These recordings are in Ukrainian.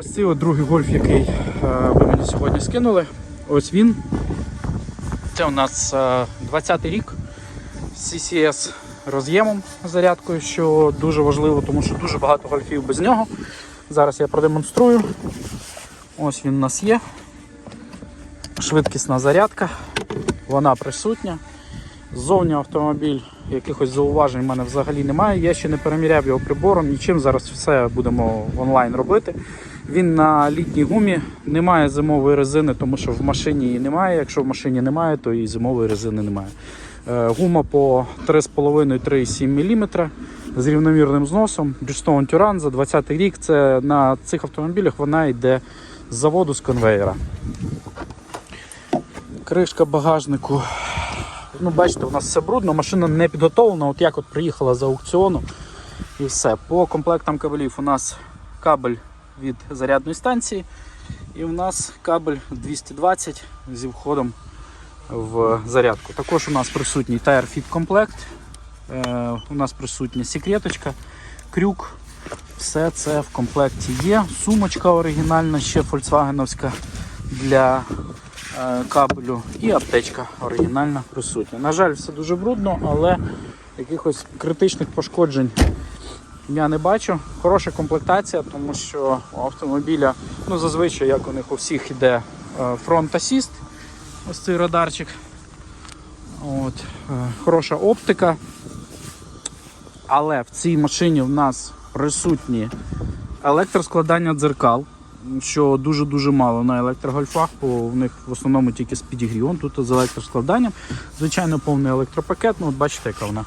Ось цей другий гольф, який е, ви мені сьогодні скинули. Ось він. Це у нас е, 20-й рік з CCS роз'ємом зарядкою, що дуже важливо, тому що дуже багато гольфів без нього. Зараз я продемонструю. Ось він у нас є. Швидкісна зарядка, вона присутня. Ззовні автомобіль якихось зауважень в мене взагалі немає. Я ще не переміряв його прибором, нічим. Зараз все будемо онлайн робити. Він на літній гумі, немає зимової резини, тому що в машині її немає. Якщо в машині немає, то і зимової резини немає. Е, Гума по 3,5-3,7 мм з рівномірним зносом. Bridgestone Turan за 20 рік. Це на цих автомобілях вона йде з заводу з конвейера. Кришка багажнику. Ну, бачите, у нас все брудно, машина не підготовлена. От як от приїхала з аукціону і все. По комплектам кабелів у нас кабель від зарядної станції. І у нас кабель 220 зі входом в зарядку. Також у нас присутній Fit комплект. Е, у нас присутня секреточка, крюк. Все це в комплекті є. Сумочка оригінальна, ще фольксвагеновська для е, кабелю і аптечка оригінальна присутня. На жаль, все дуже брудно, але якихось критичних пошкоджень я не бачу. Хороша комплектація, тому що у автомобіля, ну зазвичай, як у них у всіх іде фронт асіст, ось цей радарчик. От, е, хороша оптика. Але в цій машині в нас присутні електроскладання дзеркал, що дуже-дуже мало на електрогольфах, бо в них в основному тільки з підігрівом, тут з електроскладанням. Звичайно, повний електропакет, ну от бачите, яка вона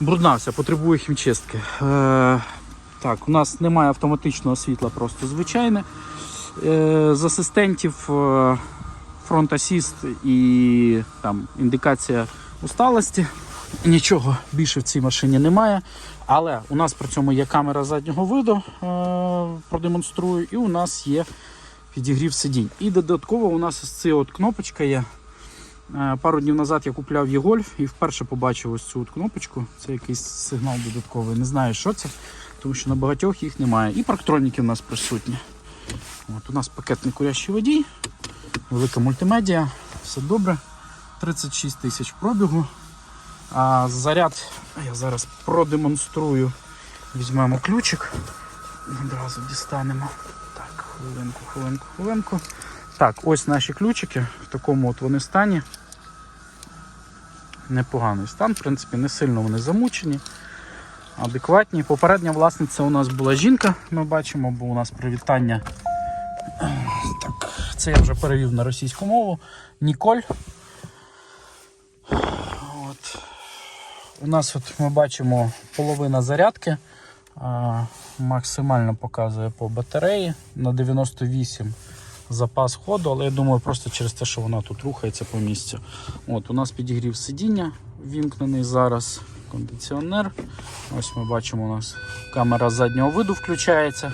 брудна вся, потребує хімчистки. Е, так, у нас немає автоматичного світла, просто звичайне. Е, з асистентів е, Front Assist і там, індикація усталості. Нічого більше в цій машині немає. Але у нас при цьому є камера заднього виду, е, продемонструю, і у нас є підігрів сидінь. І додатково у нас ось ця от кнопочка є. Е, Пару днів назад я купляв є і вперше побачив ось цю от кнопочку. Це якийсь сигнал додатковий. Не знаю, що це, тому що на багатьох їх немає. І парктроніки у нас присутні. От, у нас пакетний курящий водій, велика мультимедіа, все добре. 36 тисяч пробігу. А заряд я зараз продемонструю. Візьмемо ключик. Одразу дістанемо. Так, хвилинку, хвилинку, хвилинку. Так, ось наші ключики. В такому от вони стані. Непоганий стан, в принципі, не сильно вони замучені, адекватні. Попередня власниця у нас була жінка, ми бачимо, бо у нас привітання. Так, це я вже перевів на російську мову. Ніколь. От. У нас от ми бачимо половина зарядки. Максимально показує по батареї на 98 запас ходу, але я думаю, просто через те, що вона тут рухається по місцю. От, У нас підігрів сидіння вімкнений зараз, кондиціонер. Ось ми бачимо, у нас камера заднього виду включається.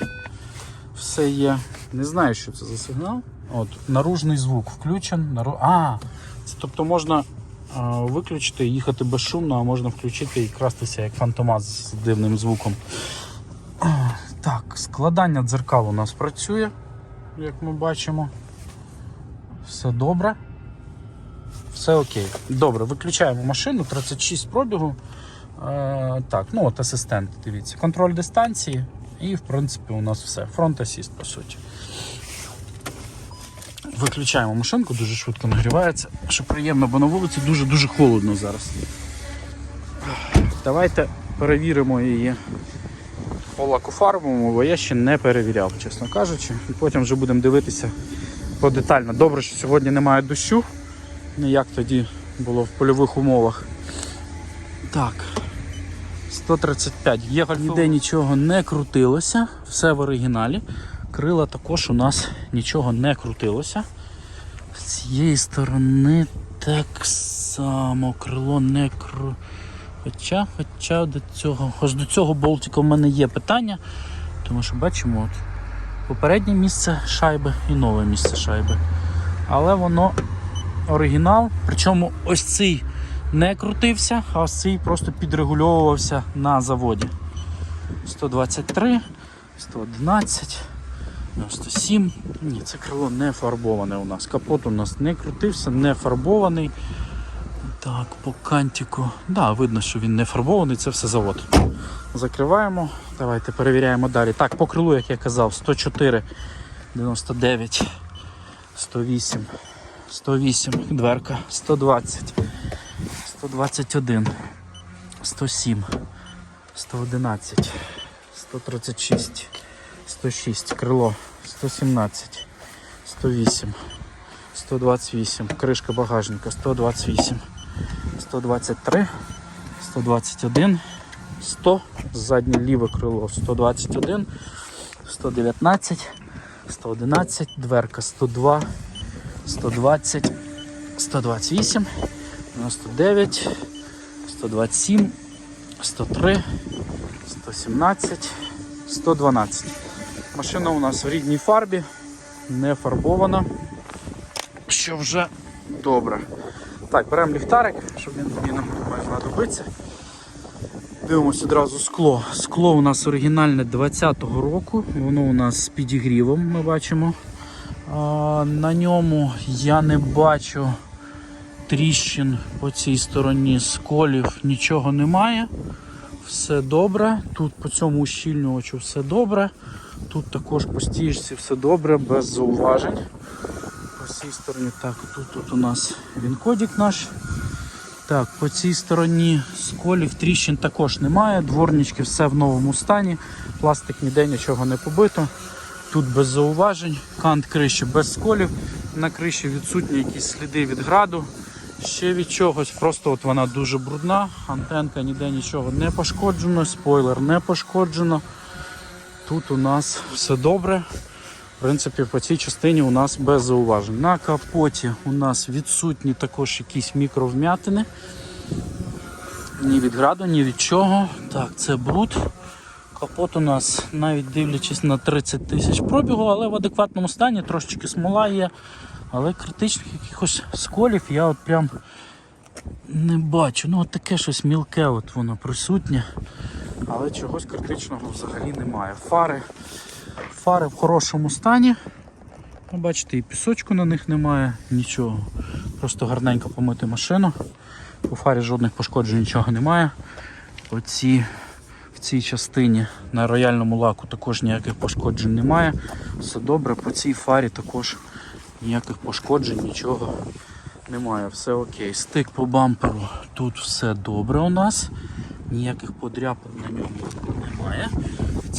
Все є. Не знаю, що це за сигнал. От, Наружний звук включен. Нару... А, це, тобто можна а, виключити і їхати безшумно, а можна включити і крастися як фантомат з дивним звуком. Так, складання дзеркал у нас працює, як ми бачимо. Все добре. Все окей. Добре, виключаємо машину, 36 пробігу. Е, так, ну от асистент, дивіться. Контроль дистанції і, в принципі, у нас все. Фронт асіст, по суті. Виключаємо машинку, дуже швидко нагрівається, що приємно, бо на вулиці дуже-дуже холодно зараз. Давайте перевіримо її по лакофарбовому, бо я ще не перевіряв, чесно кажучи. І потім вже будемо дивитися подетально. Добре, що сьогодні немає дощу, не як тоді було в польових умовах. Так. 135. Є ніде нічого не крутилося, все в оригіналі. Крила також у нас нічого не крутилося. З цієї сторони так само крило не кру. Хоча, хоча до цього, ось до цього болтика в мене є питання, тому що бачимо от попереднє місце шайби і нове місце шайби. Але воно оригінал, причому ось цей не крутився, а ось цей просто підрегульовувався на заводі. 123, 111, 97. Ні, це крило не фарбоване у нас. Капот у нас не крутився, не фарбований. Так, по кантику. Да, видно, що він не фарбований, це все завод. Закриваємо. Давайте перевіряємо далі. Так, по крилу, як я казав, 104, 99, 108, 108, дверка, 120, 121, 107, 111, 136, 106, крило, 117, 108, 128, кришка багажника, 128, 123, 121, 100, заднє ліве крило 121, 119, 111, дверка 102, 120, 128, 99, 127, 103, 117, 112. Машина у нас в рідній фарбі, не фарбована, що вже добре. Так, беремо ліхтарик, щоб він мені нам має знадобиться. Дивимося одразу скло. Скло у нас оригінальне 20-го року, воно у нас з підігрівом, ми бачимо. А, на ньому я не бачу тріщин по цій стороні, сколів, нічого немає. Все добре. Тут по цьому ущільнювачу все добре. Тут також по стіжці все добре, без зауважень. Цій стороні, так, тут, тут у нас він кодік наш. Так, по цій стороні сколів тріщин також немає. Дворнички все в новому стані. Пластик ніде нічого не побито. Тут без зауважень, кант криші без сколів. На криші відсутні якісь сліди від граду. Ще від чогось, просто от вона дуже брудна, антенка ніде нічого не пошкоджено, спойлер не пошкоджено. Тут у нас все добре. Принципі, по цій частині у нас без зауважень. На капоті у нас відсутні також якісь мікровм'ятини. Ні від граду, ні від чого. Так, це бруд. Капот у нас, навіть дивлячись на 30 тисяч пробігу, але в адекватному стані, трошечки смола є. Але критичних якихось сколів я от прям не бачу. Ну от таке щось мілке от воно присутнє. Але чогось критичного взагалі немає. Фари. Фари в хорошому стані. Ну, бачите, і пісочку на них немає, нічого. Просто гарненько помити машину. У фарі жодних пошкоджень нічого немає. Оці в цій частині на рояльному лаку також ніяких пошкоджень немає. Все добре, по цій фарі також ніяких пошкоджень, нічого немає. Все окей. Стик по бамперу. Тут все добре у нас. Ніяких подряпин на ньому.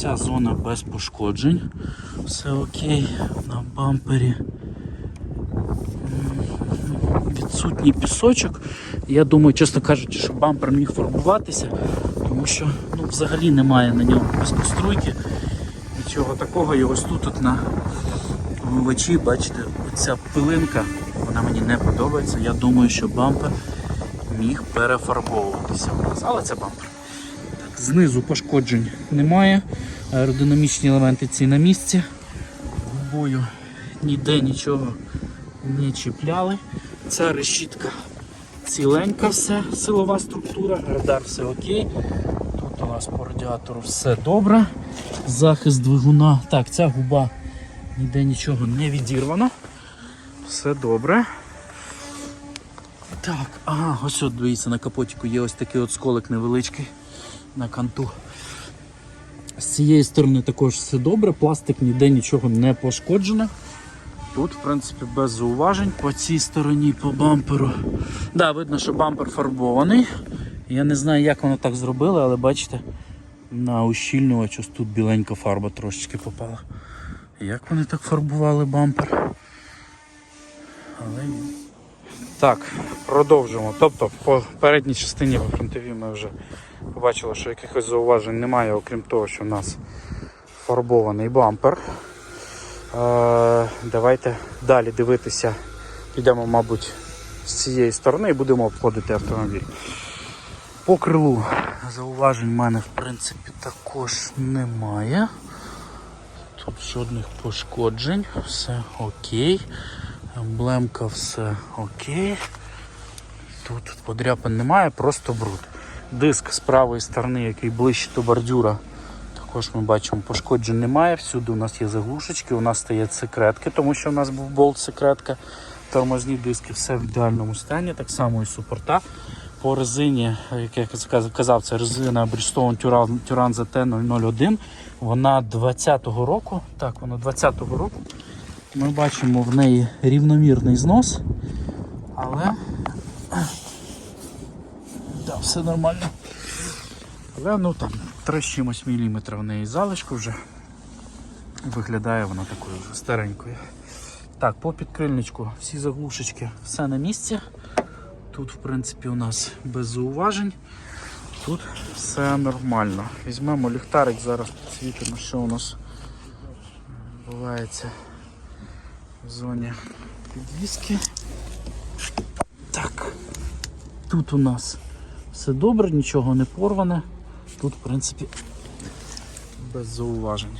Ця зона без пошкоджень. Все окей. На бампері. Відсутній пісочок. Я думаю, чесно кажучи, що бампер міг фарбуватися, тому що ну, взагалі немає на ньому безпоструйки. Нічого такого. І ось тут от на омивачі, бачите, оця пилинка, вона мені не подобається. Я думаю, що бампер міг перефарбовуватися. Але це бампер. Знизу пошкоджень немає. Аеродинамічні елементи ці на місці. Губою ніде нічого не чіпляли. Ця решітка ціленька, все, силова структура, радар все окей. Тут у нас по радіатору все добре. Захист двигуна. Так, ця губа ніде нічого не відірвано. Все добре. Так, ага, ось от дивіться, на капотіку є ось такий от сколик невеличкий на канту. З цієї сторони також все добре, пластик ніде нічого не пошкоджено. Тут, в принципі, без зауважень. По цій стороні, по бамперу. Да, видно, що бампер фарбований. Я не знаю, як воно так зробили, але бачите, на ущільнювач ось тут біленька фарба трошечки попала. Як вони так фарбували бампер? Але... Так, продовжимо. Тобто по передній частині по фронтовій ми вже побачили, що якихось зауважень немає, окрім того, що у нас фарбований бампер. Е, давайте далі дивитися. Підемо, мабуть, з цієї сторони і будемо обходити автомобіль. По крилу зауважень в мене в принципі також немає. Тут жодних пошкоджень, все окей. Емблемка все окей. Тут подряпин немає, просто бруд. Диск з правої сторони, який ближче до бордюра, також ми бачимо, пошкоджень немає. Всюди у нас є заглушечки, у нас стоять секретки, тому що у нас був болт секретка. Тормозні диски все в ідеальному стані, так само і супорта. По резині, як я казав, це резина Bridgestone Turan, Turan ZT001. Вона 20-го року. Так, вона 20-го року. Ми бачимо в неї рівномірний знос, але да, все нормально. Але ну там 3 з чимось міліметра в неї залишку вже. Виглядає вона такою вже старенькою. Так, по підкрильничку всі заглушечки, все на місці. Тут, в принципі, у нас без зауважень. Тут все нормально. Візьмемо ліхтарик, зараз підсвітимо, що у нас відбувається в зоні підвіски. Так, тут у нас все добре, нічого не порване. Тут, в принципі, без зауважень.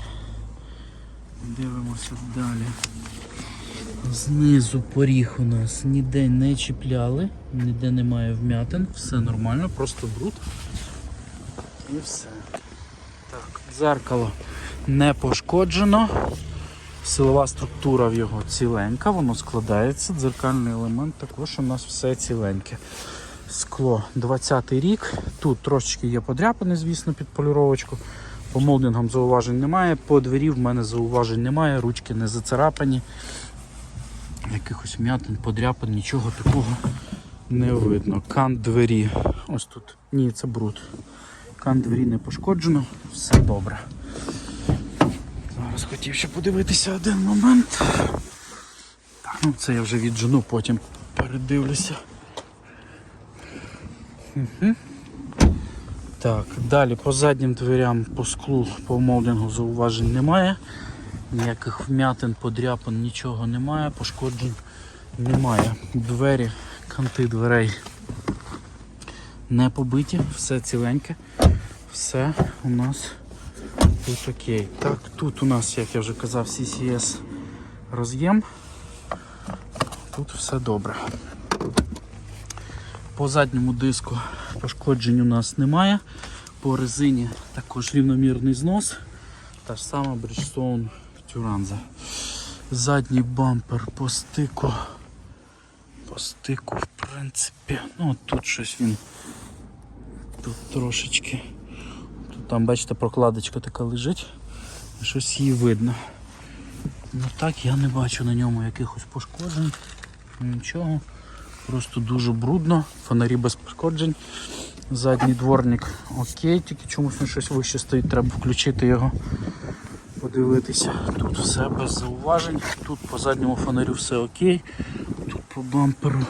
Дивимося далі. Знизу поріг у нас ніде не чіпляли, ніде немає вмятин, все нормально, просто бруд. І все. Так, дзеркало не пошкоджено. Силова структура в його ціленька, воно складається. Дзеркальний елемент також у нас все ціленьке. Скло 20-й рік. Тут трошечки є подряпини, звісно, під поліровочку. По молдингам зауважень немає, по двері в мене зауважень немає, ручки не зацарапані. Якихось м'ятин, подряпин, нічого такого не видно. Кант двері. Ось тут. Ні, це бруд. Кант двері не пошкоджено, все добре. Зараз хотів ще подивитися один момент. Так, ну це я вже віджену, потім передивлюся. Мгм. Так, далі по заднім дверям, по склу, по молдингу зауважень немає. Ніяких вмятин, подряпин, нічого немає, пошкоджень немає. Двері, канти дверей не побиті, все ціленьке, все у нас тут окей. Так, тут у нас, як я вже казав, CCS роз'єм. Тут все добре. По задньому диску пошкоджень у нас немає. По резині також рівномірний знос. Та ж сама Bridgestone Turanza. Задній бампер по стику. По стику, в принципі, ну тут щось він. Тут трошечки. Там, бачите, прокладочка така лежить. Щось її видно. Ну так я не бачу на ньому якихось пошкоджень. Нічого. Просто дуже брудно, фонарі без пошкоджень. Задній дворник окей, тільки чомусь він щось вище стоїть, треба включити його, подивитися. Тут все без зауважень, тут по задньому фонарю все окей, тут по бамперу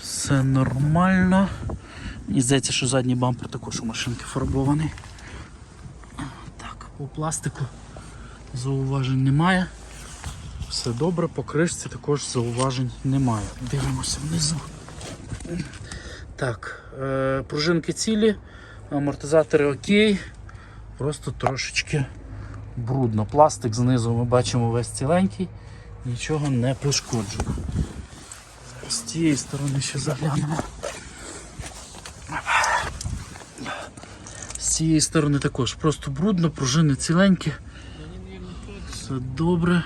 все нормально. Мені здається, що задній бампер також у машинки фарбований. По пластику зауважень немає. Все добре, по кришці також зауважень немає. Дивимося внизу. Так, е, пружинки цілі, амортизатори окей. Просто трошечки брудно. Пластик знизу ми бачимо весь ціленький, нічого не пошкоджено. З цієї сторони ще заглянемо. З цієї сторони також просто брудно, пружини ціленькі. Все добре.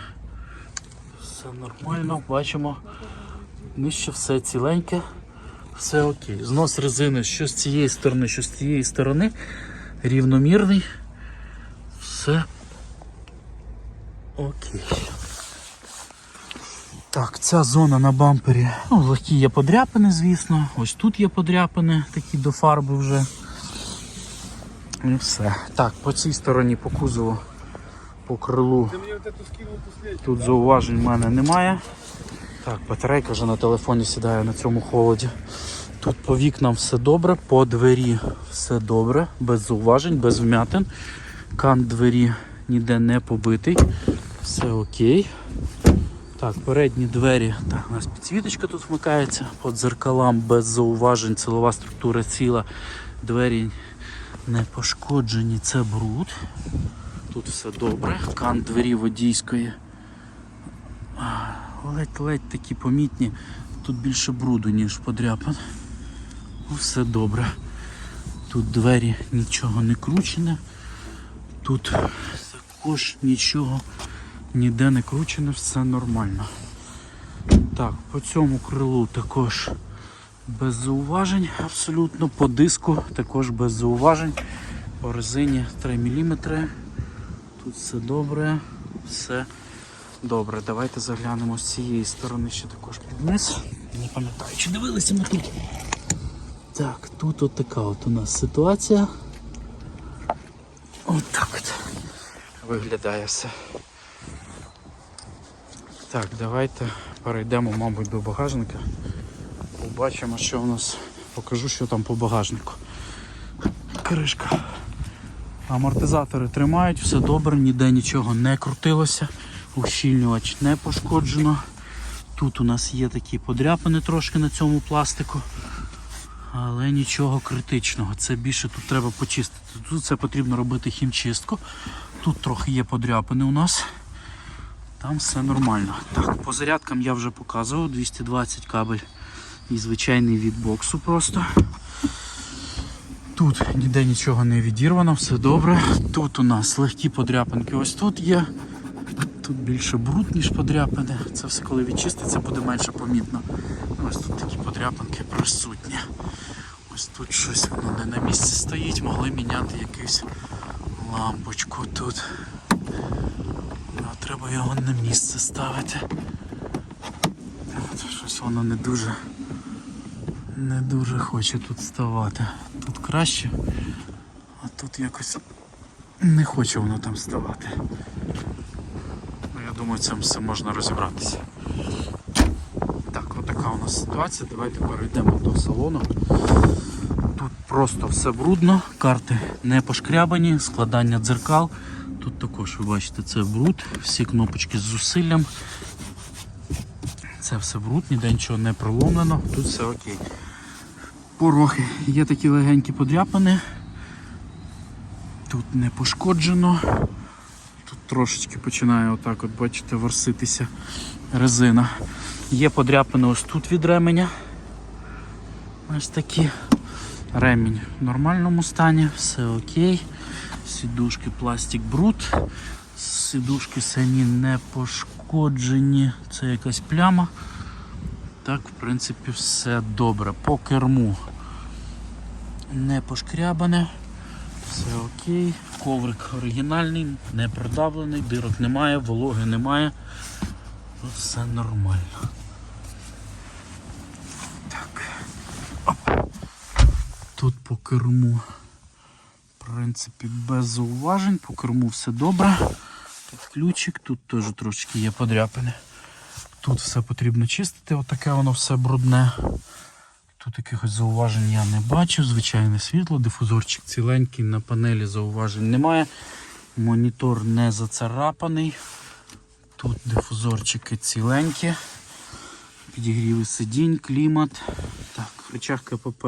Все нормально, бачимо. Нижче все ціленьке, все окей. Знос резини що з цієї сторони, що з цієї сторони. Рівномірний. Все окей. Так, ця зона на бампері. Ну, легкі є подряпини, звісно. Ось тут є подряпини, такі до фарби вже. І все. Так, по цій стороні, по кузову, по крилу. Тут зауважень в мене немає. Так, батарейка вже на телефоні сідає на цьому холоді. Тут по вікнам все добре, по двері все добре, без зауважень, без вмятин. Кант двері ніде не побитий. Все окей. Так, передні двері. Так, у нас підсвіточка тут вмикається. По дзеркалам без зауважень, силова структура ціла. Двері не пошкоджені, це бруд. Тут все добре. Кант двері водійської. Ледь-ледь такі помітні. Тут більше бруду, ніж подряпин. Ну, Все добре. Тут двері нічого не кручене. Тут також нічого ніде не кручене, все нормально. Так, по цьому крилу також без зауважень абсолютно. По диску також без зауважень. По резині 3 мм. Тут все добре, все добре. Давайте заглянемо з цієї сторони ще також під низ. Не пам'ятаю, чи дивилися ми тут. Так, тут от така от у нас ситуація. От так от виглядає все. Так, давайте перейдемо, мабуть, до багажника. Побачимо, що у нас. Покажу, що там по багажнику. Кришка. Амортизатори тримають, все добре, ніде нічого не крутилося. Ущільнювач не пошкоджено. Тут у нас є такі подряпини трошки на цьому пластику. Але нічого критичного. Це більше тут треба почистити. Тут це потрібно робити хімчистку. Тут трохи є подряпини у нас. Там все нормально. Так, по зарядкам я вже показував. 220 кабель і звичайний від боксу просто. Тут ніде нічого не відірвано, все добре. Тут у нас легкі подряпинки ось тут є. Тут більше бруд, ніж подряпини. Це все коли відчиститься, буде менше помітно. Ось тут такі подряпинки присутні. Ось тут щось воно не на місці стоїть, могли міняти якусь лампочку тут. А треба його на місце ставити. Щось воно не дуже не дуже хоче тут ставати. Тут краще, а тут якось не хоче воно там ставати. Ну, я думаю, цим все можна розібратися. Так, отака у нас ситуація. Давайте перейдемо до салону. Тут просто все брудно, карти не пошкрябані, складання дзеркал. Тут також ви бачите це бруд, всі кнопочки з зусиллям. Це все бруд, ніде нічого не проломлено, тут все окей. Порохи є такі легенькі подряпини. Тут не пошкоджено. Тут трошечки починає отак, от бачите, ворситися резина. Є подряпини ось тут від ременя. Ось такі. Ремінь в нормальному стані, все окей. Сідушки пластик бруд. Сідушки самі не пошкоджені. Це якась пляма. Так, в принципі, все добре. По керму не пошкрябане. Все окей. Коврик оригінальний, не продавлений, дирок немає, вологи немає. Все нормально. Так. Оп. Тут по керму, в принципі, без зауважень, по керму все добре. Тут ключик, тут теж трошки є подряпини. Тут все потрібно чистити, отаке воно все брудне. Тут якихось зауважень я не бачу. Звичайне світло, дифузорчик ціленький, на панелі зауважень немає. Монітор не зацарапаний. Тут дифузорчики ціленькі. Підігріви сидінь, клімат. Так, речах КПП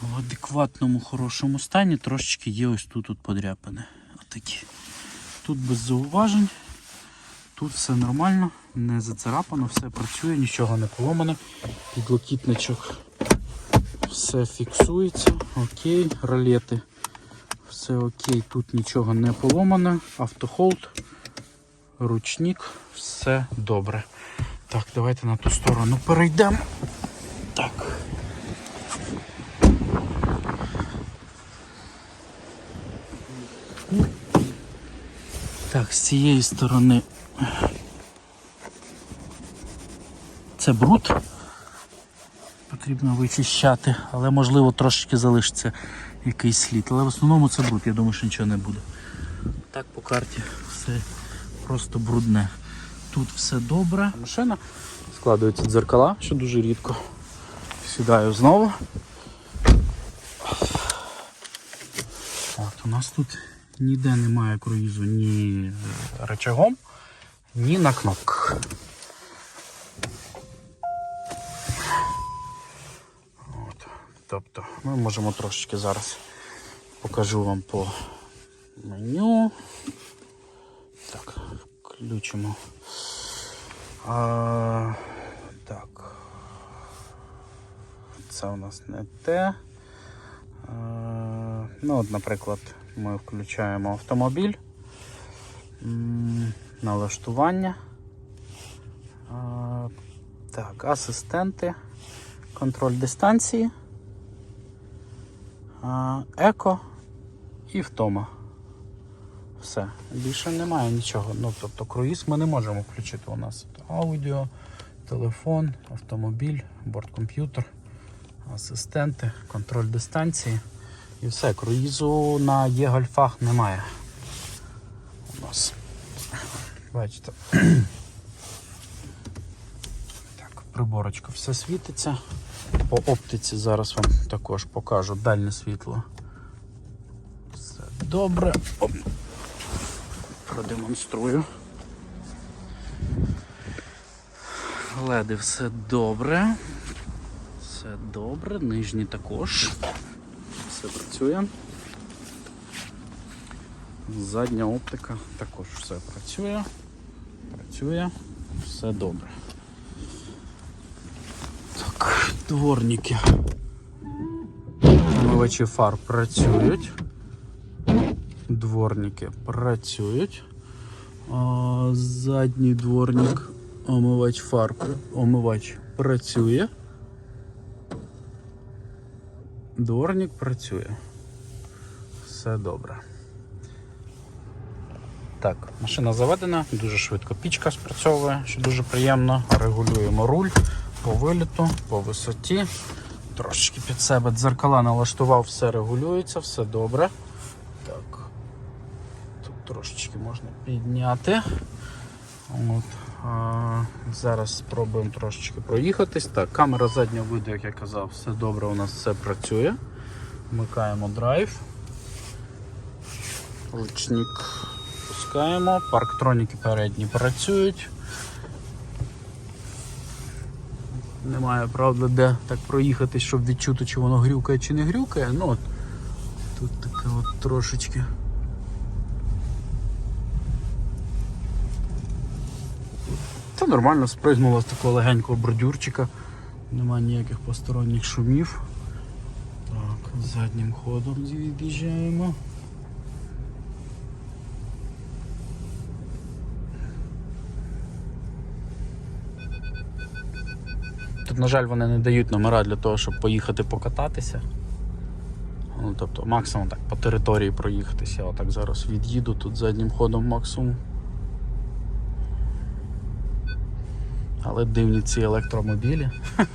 в адекватному хорошому стані. Трошечки є ось тут от подряпини. Отакі. Тут без зауважень. Тут все нормально, не зацарапано, все працює, нічого не поломано. Підлокітничок все фіксується. Окей, ролети. Все окей, тут нічого не поломано. Автохолд, ручник, все добре. Так, давайте на ту сторону перейдемо. Так. Так, з цієї сторони це бруд. Потрібно вичищати, але можливо трошечки залишиться якийсь слід. Але в основному це бруд, я думаю, що нічого не буде. Так по карті все просто брудне. Тут все добре. Машина складуються дзеркала, що дуже рідко. Сідаю знову. От, у нас тут ніде немає круїзу ні е, рычагом, ні на кнопках. Ми можемо трошечки зараз покажу вам по меню. Так, включимо. А, так. Це у нас не те. А, ну, от, наприклад, ми включаємо автомобіль, налаштування. А, Так, асистенти, контроль дистанції, еко і втома. Все, більше немає нічого. Ну, тобто круїз ми не можемо включити. У нас аудіо, телефон, автомобіль, борткомп'ютер, асистенти, контроль дистанції. І все, круїзу на Є-гольфах немає. У нас. Бачите. Приборочка все світиться. По оптиці зараз вам також покажу дальнє світло. Все добре. Продемонструю. Леди все добре. Все добре, нижні також. Все працює. Задня оптика також все працює. Працює, все добре. Так, дворники. Омивачі фар працюють. Дворники працюють. Задній дворник, омивач фар, омивач працює. Дворник працює. Все добре. Так, машина заведена, дуже швидко пічка спрацьовує, що дуже приємно. Регулюємо руль по виліту, по висоті. Трошечки під себе дзеркала налаштував, все регулюється, все добре. Так. Тут трошечки можна підняти. От. А, зараз спробуємо трошечки проїхатись. Так, камера заднього виду, як я казав, все добре, у нас все працює. Вмикаємо драйв. Ручник пускаємо, парктроніки передні працюють. Немає, правда, де так проїхати, щоб відчути, чи воно грюкає чи не грюкає. Ну, от, тут таке от трошечки. Та нормально спригнуло з такого легенького бордюрчика. Нема ніяких посторонніх шумів. Так, заднім ходом від'їжджаємо. Тут, на жаль, вони не дають номера для того, щоб поїхати покататися. Ну, тобто максимум так по території проїхатися. Я отак зараз від'їду тут заднім ходом максимум. Але дивні ці електромобілі.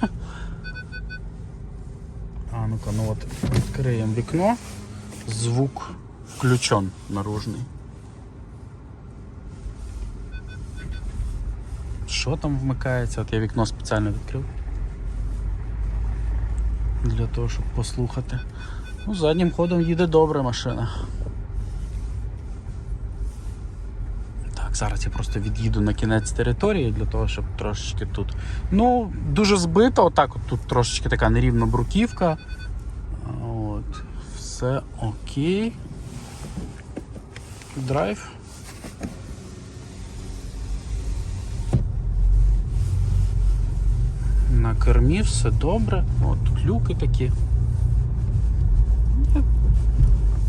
А ну-ка, ну от відкриємо вікно. Звук включен наружний. Що там вмикається? От я вікно спеціально відкрив. Для того, щоб послухати. Ну, заднім ходом їде добре машина. Так, зараз я просто від'їду на кінець території для того, щоб трошечки тут. Ну, дуже збито, отак от тут трошечки така нерівна бруківка. От, все окей. Драйв. На кермі все добре. От люки такі.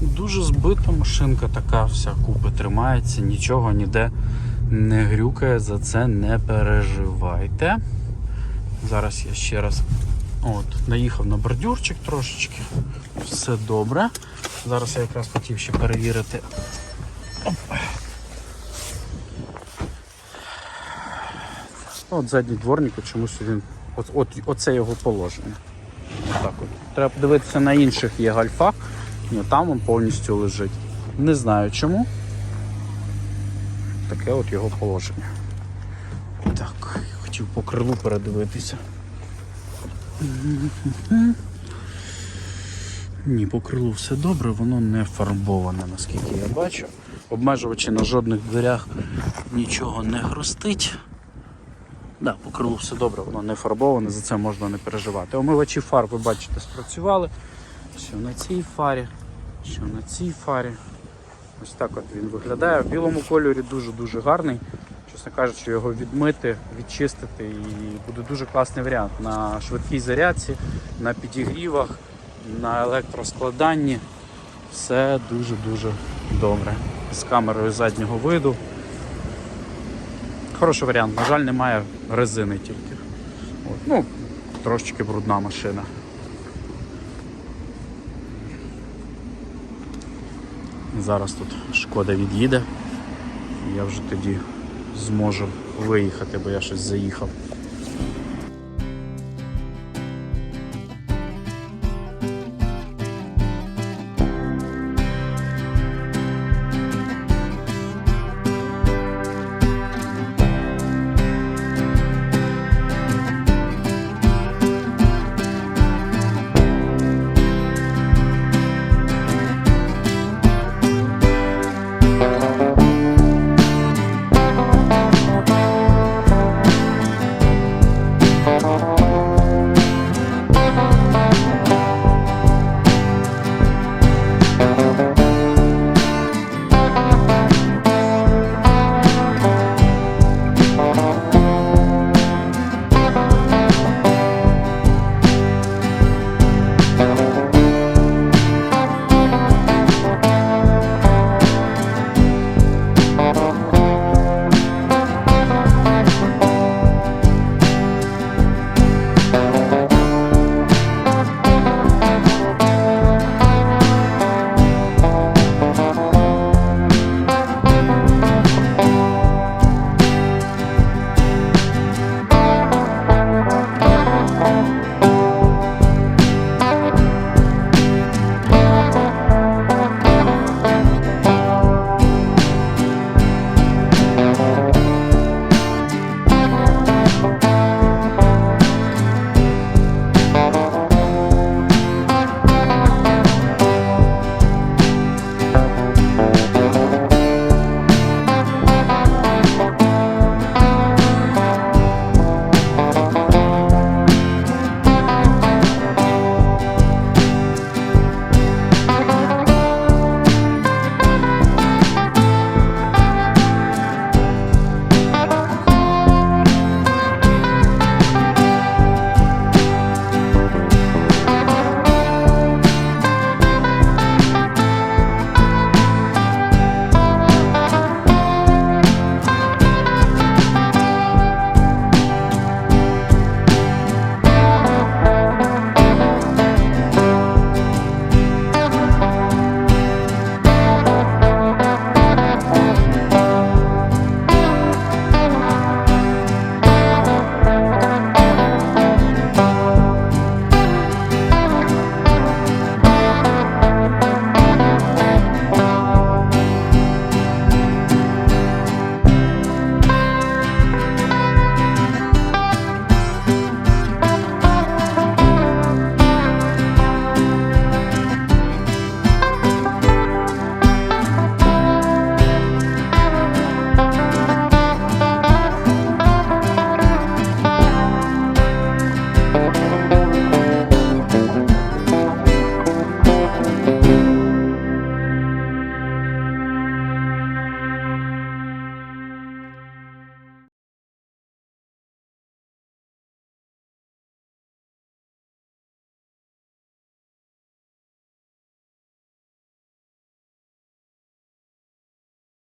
Дуже збита машинка така, вся купи тримається, нічого ніде не грюкає, за це не переживайте. Зараз я ще раз от, наїхав на бордюрчик трошечки. Все добре. Зараз я якраз хотів ще перевірити. От задній дворник, чомусь він. От, от, оце його положення. Отак от. Треба подивитися на інших є гальфах. Ні, там він повністю лежить. Не знаю чому. Таке от його положення. Так, хотів по крилу передивитися. Ні, по крилу все добре, воно не фарбоване, наскільки я бачу. Обмежувачі на жодних дверях нічого не хрустить. Да, по крилу все добре, воно не фарбоване, за це можна не переживати. Омивачі фар, ви бачите, спрацювали. Що на цій фарі, що на цій фарі. Ось так от він виглядає. В білому кольорі дуже-дуже гарний. Чесно кажучи, його відмити, відчистити і буде дуже класний варіант на швидкій зарядці, на підігрівах, на електроскладанні. все дуже-дуже добре. З камерою заднього виду. Хороший варіант. На жаль, немає резини тільки. От. Ну, трошечки брудна машина. Зараз тут шкода від'їде. Я вже тоді зможу виїхати, бо я щось заїхав.